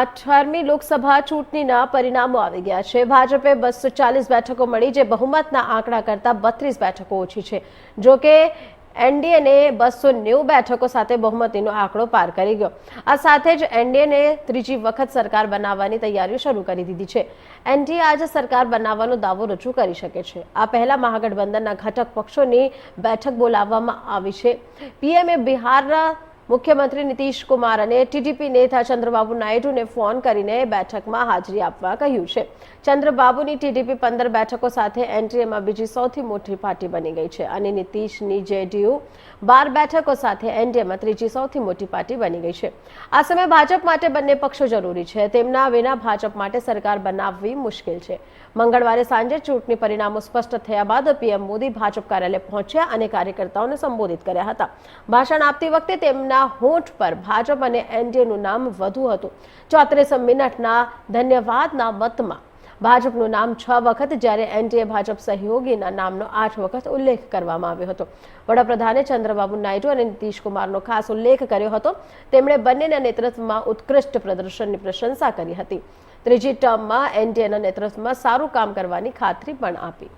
અઠારમી લોકસભા ચૂંટણીના પરિણામો આવી ગયા છે. ભાજપે બસો ચાલીસ બેઠકો મળી જે બહુમતના આંકડા કરતાં બત્રીસ બેઠકો ઓછી છે. જોકે એનડીએને બસો નેવું બેઠકો સાથે બહુમતીનો આંકડો પાર કરી ગયો. આ સાથે જ એનડીએને ત્રીજી વખત સરકાર બનાવવાની તૈયારીઓ શરૂ કરી દીધી છે. એનડીએ આજે સરકાર બનાવવાનો દાવો રજૂ કરી શકે છે. આ પહેલા મહાગઠબંધનના ઘટક પક્ષોની બેઠક બોલાવવામાં આવી છે. પીએમએ બિહારના મુખ્યમંત્રી નીતિશ કુમાર અને ટીડીપી નેતા ચંદ્રબાબુ નાયડુને ફોન કરીને બેઠકમાં હાજરી આપવા કહ્યું છે. ચંદ્રબાબુની ટીડીપી પંદર બેઠકો સાથે એનડીએમાં બીજી સૌથી મોટી પાર્ટી બની ગઈ છે અને નીતિશની જેડીયુ બાર બેઠકો સાથે એનડીએમાં ત્રીજી સૌથી મોટી પાર્ટી બની ગઈ છે. આ સમયે ભાજપ માટે બંને પક્ષો જરૂરી છે. તેમના વિના ભાજપ માટે સરકાર બનાવવી મુશ્કેલ છે. મંગળવારે સાંજે ચૂંટણી પરિણામો સ્પષ્ટ થયા બાદ પીએમ મોદી ભાજપ કાર્યાલય પહોંચ્યા અને કાર્યકર્તાઓને સંબોધિત કર્યા હતા. ભાષણ આપતી વખતે તેમના હોઠ પર ભાજપ અને એનડીએનું નામ વધુ હતું. ચોત્રીસ મિનિટના ધન્યવાદના મતમાં ભાજપનું નામ છ વખત, જ્યારે એનડીએ ભાજપ સહયોગીના નામનો આઠ વખત ઉલ્લેખ કરવામાં આવ્યો હતો. વડાપ્રધાને ચંદ્રબાબુ નાયડુ અને નીતિશ કુમારનો ખાસ ઉલ્લેખ કર્યો હતો. તેમણે બંનેના નેતૃત્વમાં ઉત્કૃષ્ટ પ્રદર્શનની પ્રશંસા કરી હતી. ત્રીજી ટર્મમાં એનડીએના નેતૃત્વમાં સારું કામ કરવાની ખાતરી પણ આપી.